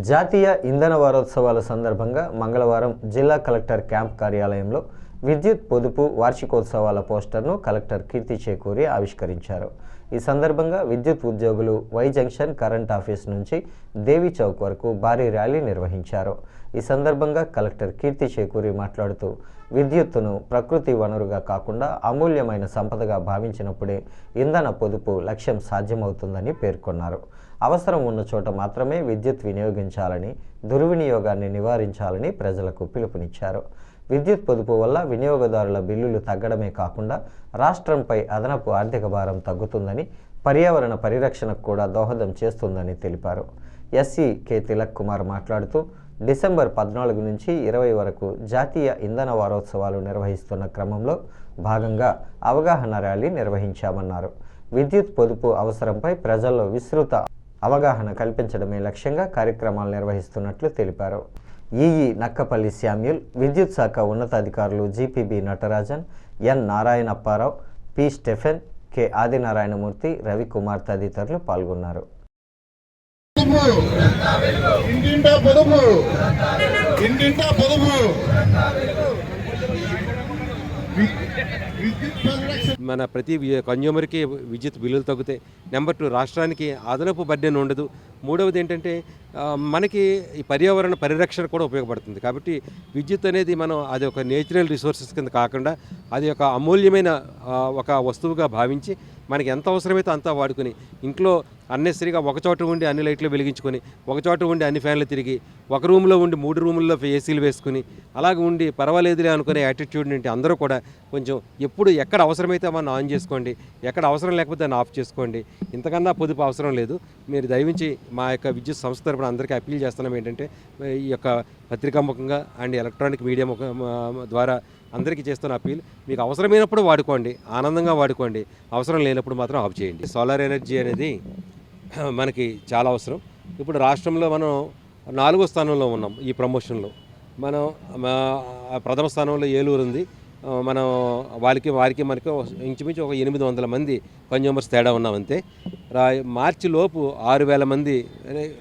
జాతీయ ఇంధన వారోత్సవాల సందర్భంగా మంగళవారం జిల్లా కలెక్టర్ క్యాంప్ కార్యాలయంలో విద్యుత్ పొదుపు వార్షికోత్సవాల పోస్టర్ను కలెక్టర్ కీర్తి చేకూరి ఆవిష్కరించారు. ఈ సందర్భంగా విద్యుత్ ఉద్యోగులు వై జంక్షన్ కరెంట్ ఆఫీస్ నుంచి దేవి చౌక్ వరకు భారీ ర్యాలీ నిర్వహించారు. ఈ సందర్భంగా కలెక్టర్ కీర్తి చేకూరి మాట్లాడుతూ విద్యుత్తును ప్రకృతి వనరుగా కాకుండా అమూల్యమైన సంపదగా భావించినప్పుడే ఇంధన పొదుపు లక్ష్యం సాధ్యమవుతుందని పేర్కొన్నారు. అవసరం ఉన్న చోట మాత్రమే విద్యుత్ వినియోగించాలని దుర్వినియోగాన్ని నివారించాలని ప్రజలకు పిలుపునిచ్చారు. విద్యుత్ పొదుపు వల్ల వినియోగదారుల బిల్లులు తగ్గడమే కాకుండా రాష్ట్రంపై అదనపు ఆర్థిక భారం తగ్గుతుందని పర్యావరణ పరిరక్షణకు కూడా దోహదం చేస్తుందని తెలిపారు. ఎస్సీ కె తిలక్ కుమార్ మాట్లాడుతూ డిసెంబర్ పద్నాలుగు నుంచి ఇరవై వరకు జాతీయ ఇంధన వారోత్సవాలు నిర్వహిస్తున్న క్రమంలో భాగంగా అవగాహన ర్యాలీ నిర్వహించామన్నారు. విద్యుత్ పొదుపు అవసరంపై ప్రజల్లో విస్తృత అవగాహన కల్పించడమే లక్ష్యంగా కార్యక్రమాలు నిర్వహిస్తున్నట్లు తెలిపారు. ఈఈ నక్కపల్లి శామ్యుల్ విద్యుత్ శాఖ ఉన్నతాధికారులు GPB Natarajan N Narayanapparao P Stephen K Adinarayanamurthy Ravikumar తదితరులు పాల్గొన్నారు. ఇంటింటా పొదుపు. ఇంటింటా పొదుపు. మన ప్రతి కన్జ్యూమర్కి విద్యుత్ బిల్లులు తగ్గుతాయి నెంబర్ టూ రాష్ట్రానికి అదనపు బడ్డెన్ ఉండదు. మూడవది ఏంటంటే మనకి ఈ పర్యావరణ పరిరక్షణ కూడా ఉపయోగపడుతుంది. కాబట్టి విద్యుత్ అనేది మనం అది ఒక నేచురల్ రిసోర్సెస్ కింద కాకుండా అది ఒక అమూల్యమైన ఒక వస్తువుగా భావించి మనకి ఎంత అవసరమైతే అంతా వాడుకొని ఇంట్లో అన్నెసరిగా ఒక చోట ఉండి అన్ని లైట్లు వెలిగించుకొని ఒక చోట ఉండి అన్ని ఫ్యాన్లు తిరిగి ఒక రూమ్లో ఉండి మూడు రూముల్లో ఏసీలు వేసుకుని అలాగ ఉండి పర్వాలేదులే అనుకునే యాటిట్యూడ్ నుండి అందరూ కూడా కొంచెం ఎప్పుడు ఎక్కడ అవసరమైతే మనం ఆన్ చేసుకోండి ఎక్కడ అవసరం లేకపోతే దాన్ని ఆఫ్ చేసుకోండి. ఇంతకన్నా పొదుపు అవసరం లేదు. మీరు దయవించి మా యొక్క విద్యుత్ సంస్థ తరపున అందరికీ అప్పీల్ చేస్తున్నాం ఏంటంటే ఈ యొక్క పత్రికా ముఖంగా అండ్ ఎలక్ట్రానిక్ మీడియా ముఖ ద్వారా అందరికీ చేస్తున్న అప్పీల్. మీకు అవసరమైనప్పుడు వాడుకోండి ఆనందంగా వాడుకోండి. అవసరం లేనప్పుడు మాత్రం ఆఫ్ చేయండి. సోలార్ ఎనర్జీ అనేది మనకి చాలా అవసరం. ఇప్పుడు రాష్ట్రంలో మనం నాలుగో స్థానంలో ఉన్నాం ఈ ప్రమోషన్లో. మనం మా ప్రథమ స్థానంలో ఏలూరు ఉంది మనం వాళ్ళకి వారికి మనకి ఒక- ఇంచుమించు ఒక ఎనిమిది వందల మంది కన్జ్యూమర్స్ తేడా ఉన్నాం అంతే రా మార్చి లోపు ఆరు వేల మంది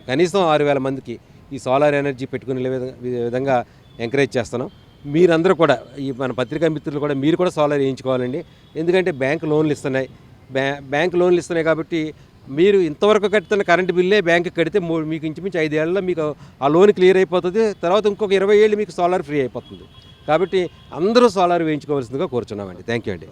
కనీసం ఆరు వేల మందికి ఈ సోలార్ ఎనర్జీ పెట్టుకునే విధంగా ఎంకరేజ్ చేస్తున్నాం. మీరందరూ కూడా ఈ మన పత్రికా మిత్రులు కూడా మీరు కూడా సోలార్ వేయించుకోవాలండి. ఎందుకంటే బ్యాంక్ లోన్లు ఇస్తున్నాయి. బ్యా బ్యాంక్ లోన్లు ఇస్తున్నాయి కాబట్టి మీరు ఇంతవరకు కడుతున్న కరెంటు బిల్లే బ్యాంకు కడితే మీకు ఇంచుమించు ఐదేళ్ళలో మీకు ఆ లోన్ క్లియర్ అయిపోతుంది. తర్వాత ఇంకొక ఇరవై ఏళ్ళు మీకు సోలార్ ఫ్రీ అయిపోతుంది. కాబట్టి అందరూ సోలార్ వేయించుకోవాల్సిందిగా కోరుచున్నామండి. థ్యాంక్ యూ అండి.